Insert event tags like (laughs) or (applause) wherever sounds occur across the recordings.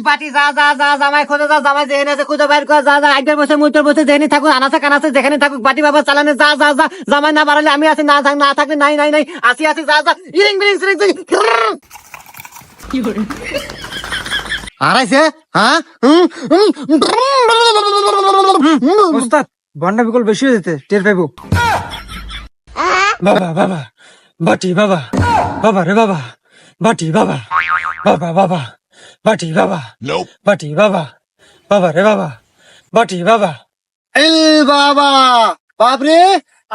যা যা যা, জামাই যা জামাই যা থাকুক থাকুক আমি আছি, না থাক, না নাই নাই নাই হ্যাঁ? বন্ডা বিকল বেশি হয়ে যেতে, টের পাইবো। বাবা বাবা, বাটি, বাবা বাবা রে, বাবা, বাটি, বাবা বাবা বাবা। বাটি বাবা। বাটি বাবা। বাবা রে বাবা। বাটি বাবা। এল বাবা বাপরে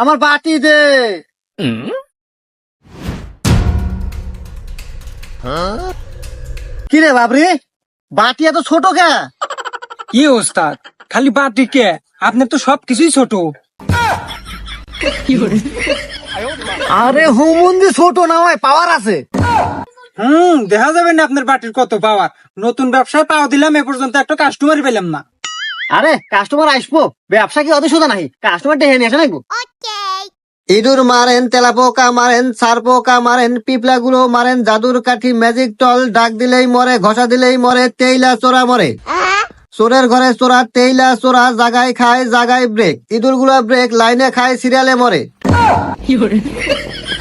আমার বাটি দে। কি রে বাপরে? বাটি এত ছোট কে? কি ওস্তাদ? খালি বাটি কে? আপনার তো সব কিছুই ছোট। আরে হুমুন্দি ছোট না হয় পাওয়ার আছে। হুম দেখা যাবে না আপনার বাটির কত পাওয়ার। নতুন ব্যবসায় পাওয়া দিলাম এ পর্যন্ত একটা কাস্টমারই পেলাম না। আরে কাস্টমার আসব। ব্যবসা কি অত সোজা নাই কাস্টমার ডেহে নিয়ে আসে নাকবো ইঁদুর মারেন তেলাপোকা মারেন সারপোকা মারেন পিপলা গুলো মারেন জাদুর কাঠি ম্যাজিক টল ডাক দিলেই মরে ঘষা দিলেই মরে তেইলা চোরা মরে। চোরের ঘরে চোরা তেইলা চোরা জাগায় খায় জাগায় ব্রেক ইঁদুরগুলো ব্রেক লাইনে খায় সিরিয়ালে মরে।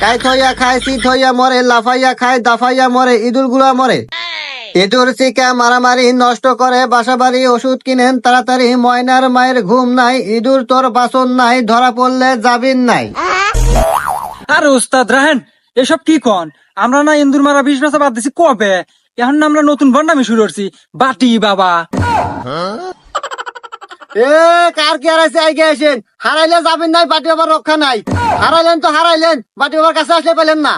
কাই থইয়া খায় সি থইয়া মরে লাফাইয়া খায় দাফাইয়া মরে ইঁদুরগুলা মরে। ইঁদুর চিকা মারামারি নষ্ট করে বাসা বাড়ি ওষুধ কিনেন তাড়াতাড়ি ময়নার মায়ের ঘুম নাই ইঁদুর তোর বাসন নাই ধরা পড়লে যাবিন নাই। আর ওস্তাদ রাহেন এসব কি কন? আমরা না ইন্দুর মারা বিশ বাদ দিছি কবে? এখন না আমরা নতুন বন্ডামি শুরু করছি। বাটি বাবা। এ কার কি হারাইছে? আগে আসেন। হারাইলে যাবেন নাই বাটি বাবার রক্ষা নাই। হারাইলেন তো হারাইলেন বাটি বাবার কাছে আসলে পেলেন না।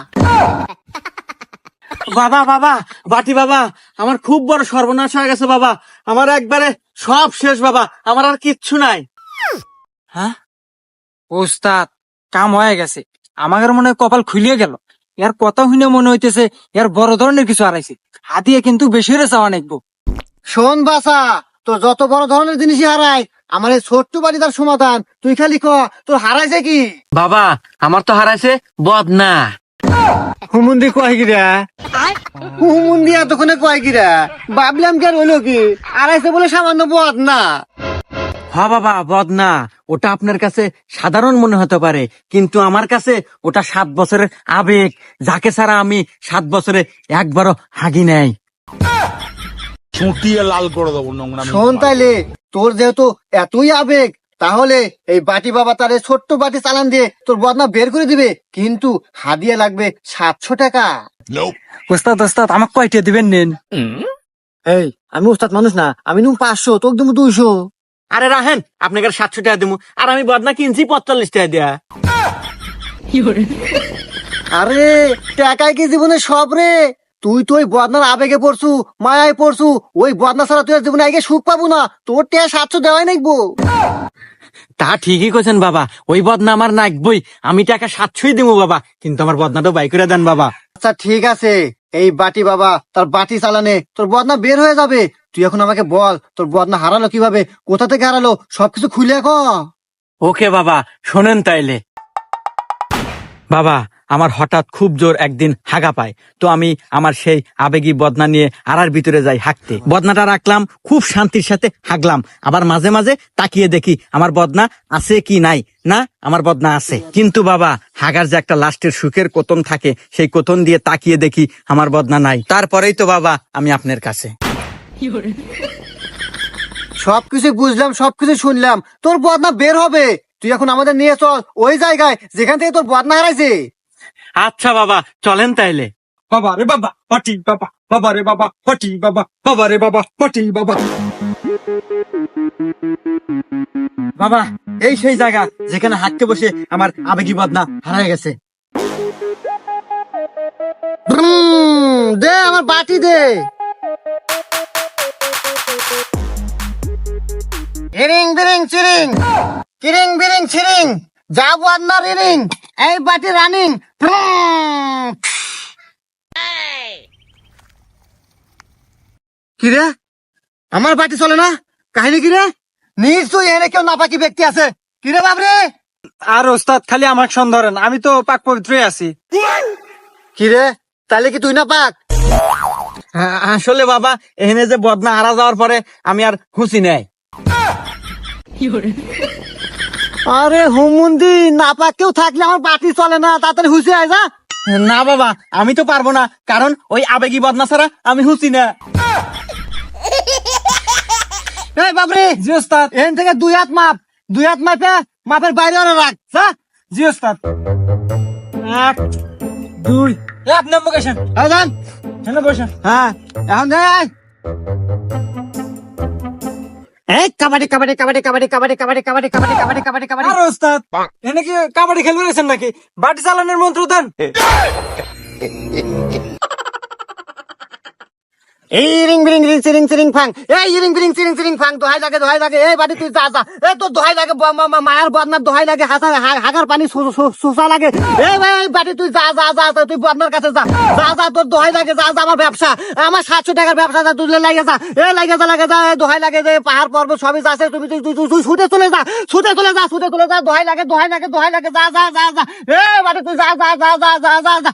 বাবা বাবা বাটি বাবা আমার খুব বড় সর্বনাশ হয়ে গেছে বাবা। আমার একবারে সব শেষ বাবা আমার আর কিচ্ছু নাই। হ্যাঁ? ওস্তাদ কাম হয়ে গেছে। আমাদের মনে হয় কপাল খুলিয়ে গেল। ইয়ার কথা শুনে মনে হইতেছে ইয়ার বড় ধরনের কিছু হারাইছে। হাতিয়ে কিন্তু বেশি হয়েছে অনেক শোন বাসা তো যত বড় ধরনের জিনিসই হারায় আমার এই ছোট্ট বাড়ি তার সমাধান। তুই খালি ক তোর হারাইছে কি? বাবা আমার তো হারাইছে বদনা। হুমুন্দি কয় গিরা হুমুন্দি এতক্ষণে কয় গিরা ভাবলাম কি আর হইল কি? আড়াইছে বলে সামান্য বদ না হ্যাঁ বাবা বদনা। ওটা আপনার কাছে সাধারণ মনে হতে পারে কিন্তু আমার কাছে ওটা সাত বছরের আবেগ যাকে ছাড়া আমি সাত বছরে একবারও হাগি নেই। চুটিয়ে লাল করে দেবো নোংরা শোন তাইলে তোর যেহেতু এতই আবেগ তাহলে এই বাটি বাবা তার এই ছোট্ট বাটি চালান দিয়ে তোর বদনা বের করে দিবে কিন্তু হাদিয়া লাগবে সাতশো টাকা। ওস্তাদ ওস্তাদ আমাকে কয়টা দিবেন নেন? এই আমি ওস্তাদ মানুষ না আমি নুম পাঁচশো তোকে দেবো দুইশো। আরে রাহেন আপনাকে সাতশো টাকা দিব আর আমি বদনা কিনছি পঁয়তাল্লিশ টাকা দেয়া। আরে টাকায় কি জীবনে সব রে? তুই তো ওই বদনার আবেগে পড়ছু মায়ায় পড়ছু ওই বদনা ছাড়া তুই জীবনে আগে সুখ পাবো না। তোর টাকা সাতশো দেওয়াই নাকবো তা ঠিকই কইছেন বাবা ওই বদনা আমার নাকবই আমি টাকা সাতশোই দিব বাবা কিন্তু আমার বদনাটা বাই করে দেন বাবা। আচ্ছা ঠিক আছে। এই বাটি বাবা তার বাটি চালানে তোর বদনা বের হয়ে যাবে। তুই এখন আমাকে বল তোর বদনা হারালো কীভাবে কোথা থেকে হারালো সবকিছু খুলে ক। ওকে বাবা শোনেন তাইলে। বাবা আমার হঠাৎ খুব জোর একদিন হাগা পায়। তো আমি আমার সেই আবেগী বদনা নিয়ে আড়ার ভিতরে যাই হাঁকতে। বদনাটা রাখলাম, খুব শান্তির সাথে হাগলাম। আবার মাঝে মাঝে তাকিয়ে দেখি আমার বদনা আছে কি নাই। না, আমার বদনা আছে। কিন্তু বাবা, হাগার যে একটা লাস্টের সুখের কোতন থাকে, সেই কোতন দিয়ে তাকিয়ে দেখি আমার বদনা নাই। তারপরেই তো বাবা, আমি আপনার কাছে। সবকিছু বুঝলাম, সবকিছু শুনলাম। তোর বদনা বের হবে। তুই এখন আমাদের নিয়ে চল, ওই জায়গায় যেখান থেকে তোর বদনা হারাইছে। আচ্ছা বাবা, চলেন তাইলে। বাবা রে বাবা, পাটি বাবা বাবা রে বাবা, পাটি বাবা বাবা রে বাবা, পাটি বাবা। বাবা, এই সেই জায়গা যেখানে হাঁটতে বসে আমার আবেগী বদনা হারায় গেছে। দে আমার বাটি দে। হিরিং বিরিং, চিরিং। কিরিং, বিরিং, ছিরিং। যা বদনা রিরিং। এই বাটি রানিং। কিরে? আমার বাটি চলে না? কাহিনী কিরে? নিশ্চয়ই এনে কেউ নাপাকি ব্যক্তি আছে। কিরে বাবরে আর ওস্তাদ খালি আমাকে সন ধরেন আমি তো পাক পবিত্রই আছি। কিরে? তাহলে কি তুই না পাক হ্যাঁ, আসলে বাবা এখানে যে বদনা হারা যাওয়ার পরে আমি আর খুশি নেই। আরে হুমুন্দি না পাকেও থাকলে আমার বাটি চলে না তাড়াতাড়ি হুসে আয় যা। না বাবা আমি তো পারব না কারণ ওই আবেগী বদনা ছাড়া আমি হুসি না। (laughs) এই বাবরে জি ওস্তাদ। এখান থেকে দুই হাত মাপ দুই হাত মাপে মাপের বাইরে ওরা রাখ যা। জি ওস্তাদ। এক দুই। আপনি বসেন। হ্যাঁ এখন যাই এই কাবাডি কাবাডি কাবাডি কাবাডি কাবাডি কাবাডি কাবাডি কাবাডি কাবাডি কাবাডি কাবাডি আর ওস্তাদ এনে কি কাবাডি খেলবে নাকি বাটি চালানোর মন্ত্র দেন এই রিং বিরিং রিং সিরিং সিরিং ফাং এই রিং বিরিং সিরিং সিরিং ফাং দোহাই লাগে দোহাই লাগে এই বাড়ি তুই যা যা এই তোর দোহাই লাগে মায়ের বদনার দোহাই লাগে হাসা হাগার পানি শোষা লাগে এই ভাই বাড়ি তুই যা যা যা তুই বদনার কাছে যা যা যা তোর দোহাই লাগে যা যা আমার ব্যবসা আমার সাতশো টাকার ব্যবসা যা তুই লাগে যা এ লাগে যা লাগে যা দোহাই লাগে যে পাহাড় পর্বত সবই যা আছে তুমি তুই- তুই ছুটে চলে যা ছুটে চলে যা ছুটে চলে যা দোহাই লাগে দোহাই লাগে দোহাই লাগে যা যা যা যা এ বাড়ি তুই যা যা যা যা যা যা যা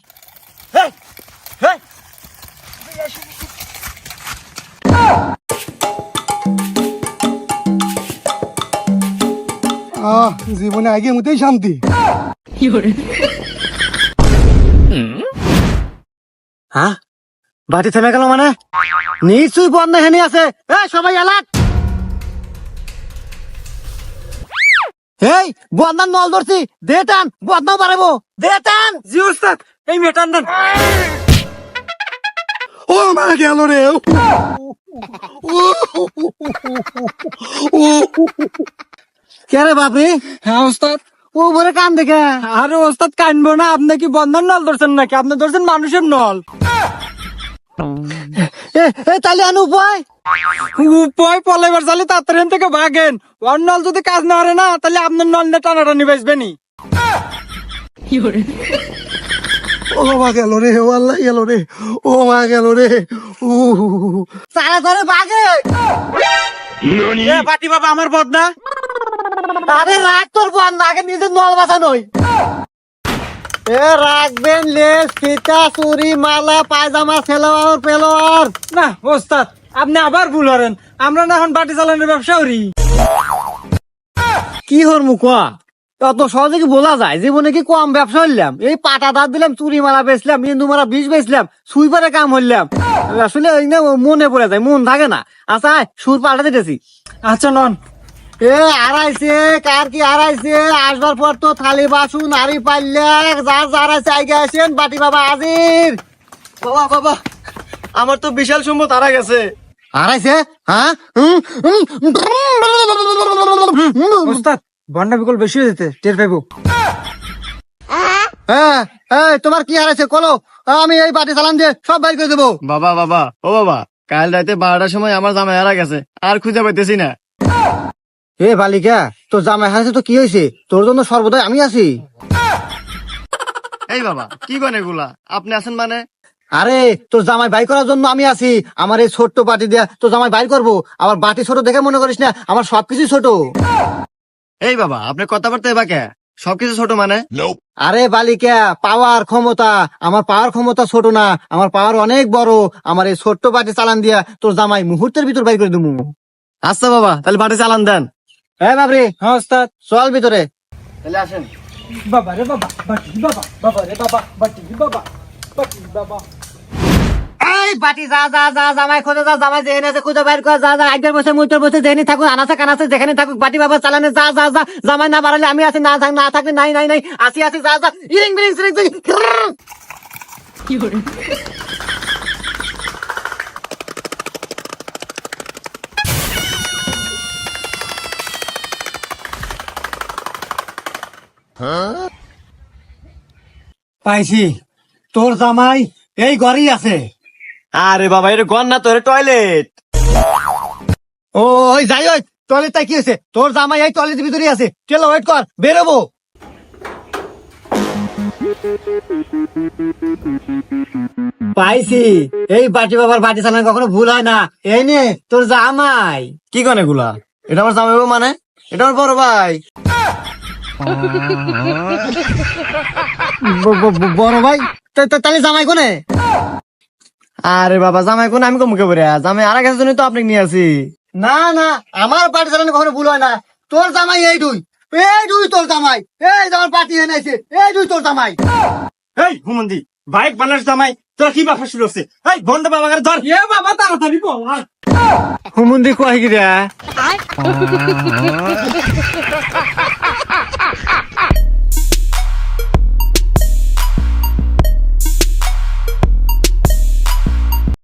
আহ জীবনে আগে মতেই শান্তি হ্যাঁ বাটি থেমে গেল মানে নিশ্চয়ই বন্ধ হেনে আছে এ সবাই এলাক এই নল ধরছি দে টান বদনাও বাড়াবো দে টান জি ওস্তাদ এই মেটান দেন ও মা গেল রে কে রে বাপরে? হ্যাঁ ওস্তাদ। ও বলে কান দেখে আরে ওস্তাদ কানবো না। আপনি কি বন্ধন নল ধরছেন নাকি? আপনি ধরছেন মানুষের নল। এ এ তাহলে আনু উপায়। উপায় পলাইবার চালে তাড়াতাড়ি থেকে ভাগেন ওর নল যদি কাজ না করে না তাহলে আপনার নল নিয়ে টানাটানি বেসবেনি ও মা গেল রে ও আল্লাহ গেল রে ও মা গেল রে ধরে বাগে। এ পাটি বাবা আমার বদনা। আরে রাখ তোর বন্ধ আগে নিজের নল বাঁচানোই এ রাখবেন লেস ফিতা চুরি মালা পায়জামা সেলোয়ার পেলোয়ার। না ওস্তাদ আপনি আবার ভুল হরেন। আমরা না এখন বাটি চালানোর ব্যবসা করি। কি হর মুখা অত সহজে কি বলা যায়? জীবনে কি কম ব্যবসা হইলাম এই পাটা দাঁত দিলাম চুরি মালা বেচলাম ইন্দু মারা বিষ বেচলাম সুইপারে কাম হইলাম। আসলে ওই মনে পড়ে যায় মন থাকে না। আচ্ছা সুর পাল্টা দিতেছি। আচ্ছা নন এ কার কি আড়াইছে আসবার পর তো থালি বাসুন হাড়ি পাল্লা যার যার আছে আগে আসেন বাটি বাবা আজির বাবা বাবা আমার তো বিশাল সম্পদ হারা গেছে। আড়াইছে হ্যাঁ। ওস্তাদ বন্ডা বিকল বেশি হয়ে যেতে টের পাইবো। হ্যাঁ এই তোমার কি হারাইছে কলো। আমি এই বাটি চালান দিয়ে সব বাইর করে দেবো। বাবা বাবা ও বাবা কাল রাতে বারোটার সময় আমার জামাই হারা গেছে আর খুঁজে পাইতেছি না। এ বালিকা তোর জামাই হারাইছে তো কি হয়েছে? তোর জন্য সর্বদাই আমি আছি। এই বাবা কি করেন এগুলা? আপনি আছেন মানে? আরে তোর জামাই বাই করার জন্য আমি আছি। আমার এই ছোট্ট বাটি দিয়া তোর জামাই বাই করব। আমার বাটি ছোট দেখে মনে করিস না আমার সবকিছু ছোট। এই বাবা আপনি কথাবার্তা এবার কে? সবকিছু ছোট মানে? আরে বালিকা পাওয়ার ক্ষমতা। আমার পাওয়ার ক্ষমতা ছোট না আমার পাওয়ার অনেক বড়। আমার এই ছোট্ট বাটি চালান দিয়া তোর জামাই মুহূর্তের ভিতর বাই করে দেবো। আচ্ছা বাবা তাহলে বাটি চালান দেন। হ্যাঁ বাবরি হ্যাঁ ওস্তাদ? চল ভিতরে। তাহলে আসেন। বাবা রে বাবা বাটি বাবা বাবা রে বাবা বাটি বাবা বাটি বাবা। এই বাটি যা যা যা জামাই খোঁজে যা জামাই যেখানে আছে খুঁজে বাইর কর যা যা একবার বসে মুইটার বসে যেখানে থাকুক যেখানে বাটি বাবা চালানে যা যা যা জামাই না বাড়ালে আমি আছি না থাক না থাকলে নাই নাই নাই আসি আসি যা যা ইরিং বিরিং সিরিং সিরিং। পাইছি। তোর জামাই এই ঘরেই আছে। আরে বাবা এটা গন না তোর টয়লেট ও ওই যাই ওই টয়লেট তাই কি হয়েছে? তোর জামাই এই টয়লেটের ভিতরেই আছে। চলো ওয়েট কর বেরোবো। পাইছি। এই বাটি বাবার বাটি চালানো কখনো ভুল হয় না। এই নে তোর জামাই। কি কন এগুলা? এটা আমার জামাই মানে? এটা আমার বড় ভাই। বড় ভাই তাহলে জামাই কোনে? আরে বাবা জামাই কোন? আমি কমুকে পড়ে জামাই আর কাছে জন্য তো আপনি নিয়ে আসি। না না আমার পার্টি চালানো কখনো ভুল হয় না। তোর জামাই এই দুই। এই দুই তোর জামাই। এই আমার পার্টি এনেছে এই দুই তোর জামাই। এই হুমন্দি বাইক বানাস জামাই তোরা কি বাপা শুরু হচ্ছে? এই বন্ধ বাবা ধর। এ বাবা তাড়াতাড়ি বল। আর। হুমন্দি কয় কি রে